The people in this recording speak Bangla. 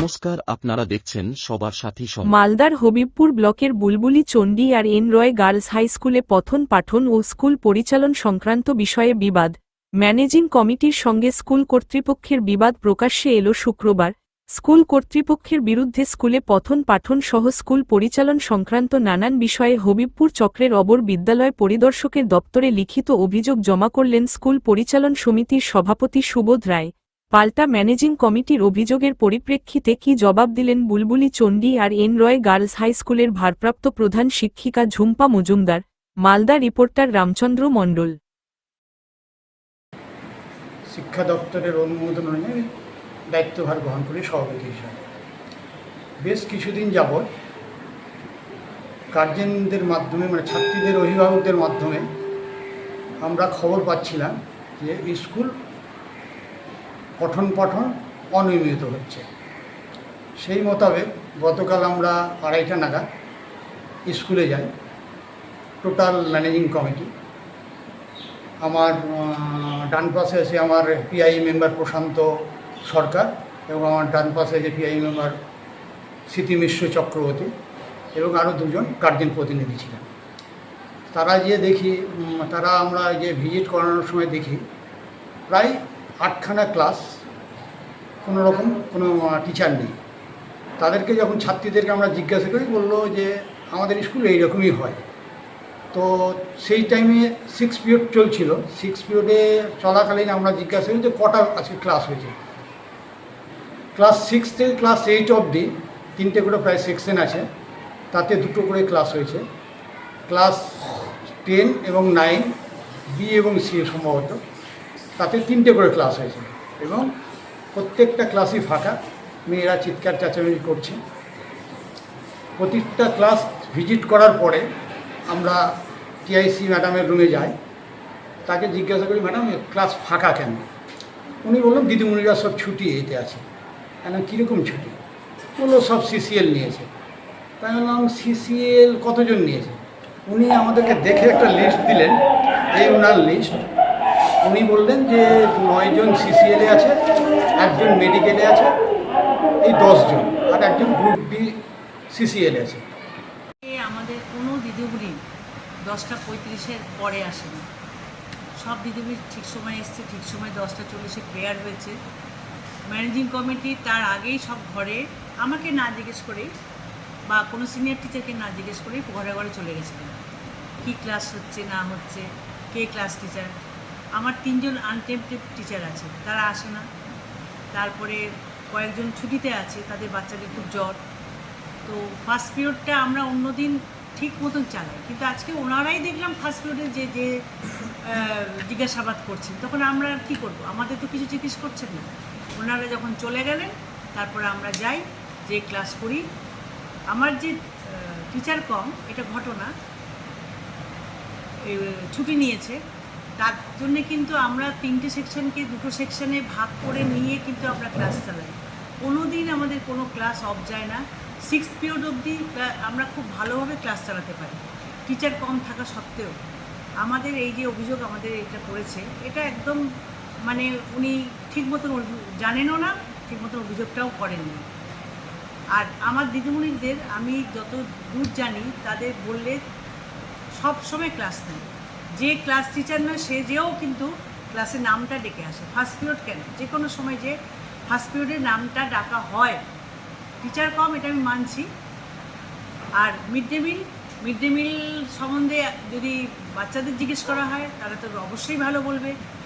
নমস্কার, আপনারা দেখছেন সবার সাথী মালদার হবিবপুর ব্লকের Bulbuli, Chandi R N Roy girls high স্কুলে পঠন পাঠন ও স্কুল পরিচালন সংক্রান্ত বিষয়ে বিবাদ। ম্যানেজিং কমিটির সঙ্গে স্কুল কর্তৃপক্ষের বিবাদ প্রকাশ্যে এলো শুক্রবার। স্কুল কর্তৃপক্ষের বিরুদ্ধে স্কুলে পঠন পাঠন সহ স্কুল পরিচালন সংক্রান্ত নানান বিষয়ে হবিবপুর চক্রের অবর বিদ্যালয় পরিদর্শকের দপ্তরে লিখিত অভিযোগ জমা করলেন স্কুল পরিচালন সমিতির সভাপতি সুবোধ রায়। পাল্টা ম্যানেজিং কমিটির অভিযোগের পরিপ্রেক্ষিতে কি জবাব দিলেন Bulbuli Chandi R N Roy girls high স্কুলের ভারপ্রাপ্ত প্রধান শিক্ষিকা ঝুম্পা মজুমদার, মালদা রিপোর্টার রামচন্দ্র মণ্ডল। শিক্ষা দপ্তরের অনুমোদন অনুযায়ী দায়িত্বভার গ্রহণ করি সভাপতি হিসাবে। বেশ কিছুদিন যাবৎ গার্জেনদের মাধ্যমে মানে ছাত্রীদের, অভিভাবকদের মাধ্যমে আমরা খবর পাচ্ছিলাম যে স্কুল পঠন পঠন অনিয়মিত হচ্ছে। সেই মোতাবেক গতকাল আমরা আড়াইটা নাগাদ স্কুলে যাই। টোটাল ম্যানেজিং কমিটি আমার ডান পাশে আছে আমার পিআই মেম্বার প্রশান্ত সরকার এবং আমার ডান পাশে যে পিআই মেম্বার স্মৃতি মিশ্র চক্রবর্তী এবং আরও দুজন গার্জেন প্রতিনিধি ছিলেন। তারা যে দেখি তারা আমরা যে ভিজিট করানোর সময় দেখি, প্রায় আটখানা ক্লাস কোনো রকম কোনো টিচার নেই। তাদেরকে যখন ছাত্রীদেরকে আমরা জিজ্ঞাসা করি, বলল যে আমাদের স্কুল এইরকমই হয়। তো সেই টাইমে সিক্স পিরিয়ড চলছিল। সিক্স পিরিয়ডে চলাকালীন আমরা জিজ্ঞাসা করি যে কটা আজকে ক্লাস হয়েছে? ক্লাস সিক্স থেকে ক্লাস এইট অবধি, তিনটে করে প্রায় সেকশন আছে। তাতে দুটো করে ক্লাস হয়েছে। ক্লাস টেন এবং নাইন বি এবং সি সম্ভবত। তাতে তিনটে করে ক্লাস হয়েছে এবং প্রত্যেকটা ক্লাসই ফাঁকা। মেয়েরা চিৎকার চেঁচামেচি করছে। প্রতিটা ক্লাস ভিজিট করার পরে আমরা টিআইসি ম্যাডামের রুমে যাই। তাকে জিজ্ঞাসা করি, ম্যাডাম ক্লাস ফাঁকা কেন? উনি বললাম দিদিমণিরা সব ছুটি এতে আছে। কেন? কীরকম ছুটি? বলল, সব সিসিএল নিয়েছে। তাই বললাম, সিসিএল কতজন নিয়েছে? উনি আমাদেরকে দেখে একটা লিস্ট দিলেন। এই ওনার লিস্ট উনি বললেন যে নয়জন সিসিএলে আছে, একজন মেডিকেলে আছে, এই দশজন, আর একজন গ্রুপ বি সিসিএলে আছে। আমাদের কোনো দিদিগুলি দশটা পঁয়ত্রিশের পরে আসেনি। সব দিদিগুলি ঠিক সময় এসছে, ঠিক সময় দশটা চল্লিশে প্রেয়ার হয়েছে। ম্যানেজিং কমিটি তার আগেই সব ঘরে আমাকে না জিজ্ঞেস করেই বা কোনো সিনিয়র টিচারকে না জিজ্ঞেস করেই ঘরে ঘরে চলে গেছিলেন। কী ক্লাস হচ্ছে, না হচ্ছে, কে ক্লাস টিচার আমার তিনজন আনটেম্পটেড টিচার আছে, তারা আসে না। তারপরে কয়েকজন ছুটিতে আছে, তাদের বাচ্চাদের খুব জ্বর। তো ফার্স্ট পিরিয়ডটা আমরা অন্যদিন ঠিক মতন চালাই। কিন্তু আজকে ওনারাই দেখলাম ফার্স্ট পিরিয়ডে যে যে জিজ্ঞাসাবাদ করছেন। তখন আমরা কী করব? আমাদের তো কিছু জিজ্ঞেস করছেন না। ওনারা যখন চলে গেলেন, তারপরে আমরা যাই, যে ক্লাস করি। আমার যে টিচার কম, এটা ঘটনা ছুটি নিয়েছে তার জন্য কিন্তু আমরা তিনটে সেকশনকে দুটো সেকশনে ভাগ করে নিয়ে কিন্তু আমরা ক্লাস চালাই। কোনো দিন আমাদের কোনো ক্লাস অফ যায় না। সিক্স পিরিয়ড অবধি আমরা খুব ভালোভাবে ক্লাস চালাতে পারি। টিচার কম থাকা সত্ত্বেও আমাদের এই যে অভিযোগ আমাদের এটা করেছে, এটা একদম মানে উনি ঠিক মতন জানেনও না, ঠিক মতন অভিযোগটাও করেননি। আর আমার দিদিমণিদের আমি যত দূর জানি, তাদের বললে সব সময় ক্লাস নেয় যে ক্লাস টিচার নয়, সে যেও কিন্তু ক্লাসে নামটা ডেকে আসে। ফার্স্ট পিরিয়ড কেন? যে কোনো সময় যে ফার্স্ট পিরিয়ডের নামটা ডাকা হয় টিচার কম, এটা আমি মানছি। আর mid day meal mid day meal সম্বন্ধে যদি বাচ্চাদের জিজ্ঞেস করা হয়, তারা তো অবশ্যই ভালো বলবে।